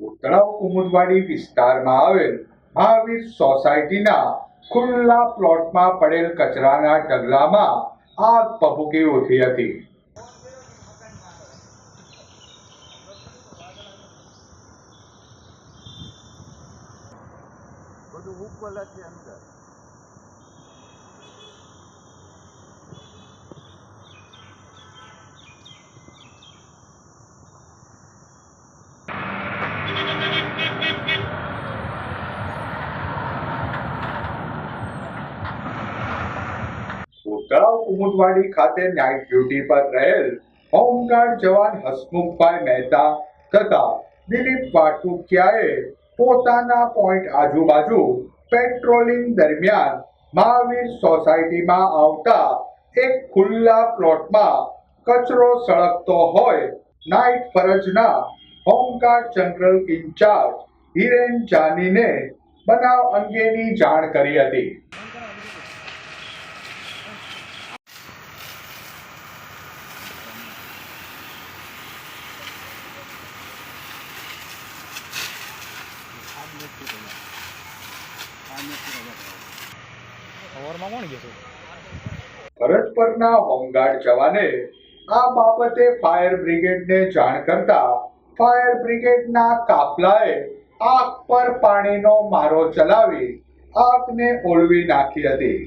તળાવ કુમુદવાડી વિસ્તારમાં આવેલ મહાવીર સોસાયટીના ખુલ્લા પ્લોટમાં પડેલ કચરાના ઢગલામાં આગ ભભૂકી ઉઠી હતી. બધું ઉપર છે અંદર. તળાવ કુમુદવાડી ખાતે નાઇટ ડ્યુટી પર રહેલ હોમગાર્ડ જવાન હસમુખભાઈ મહેતા તથા દિલીપ વાટુકિયાએ પોતાના પોઈન્ટ આજુબાજુ પેટ્રોલિંગ દરમિયાન મહાવીર સોસાયટીમાં આવતા એક ખુલ્લા પ્લોટમાં કચરો સળગતો હોય night ફરજના home guard general in-charge Hiren જાનીને બનાવ અંગેની જાણ કરી હતી. સવારમાં કોણ ગયો ફરજ પરના હોમગાર્ડ જવાને આ બાબતે ફાયર બ્રિગેડને જાણ કરતા ફાયર બ્રિગેડના કાફલાએ આગ પર પાણીનો મારો ચલાવી આગને ઓળવી નાખી હતી.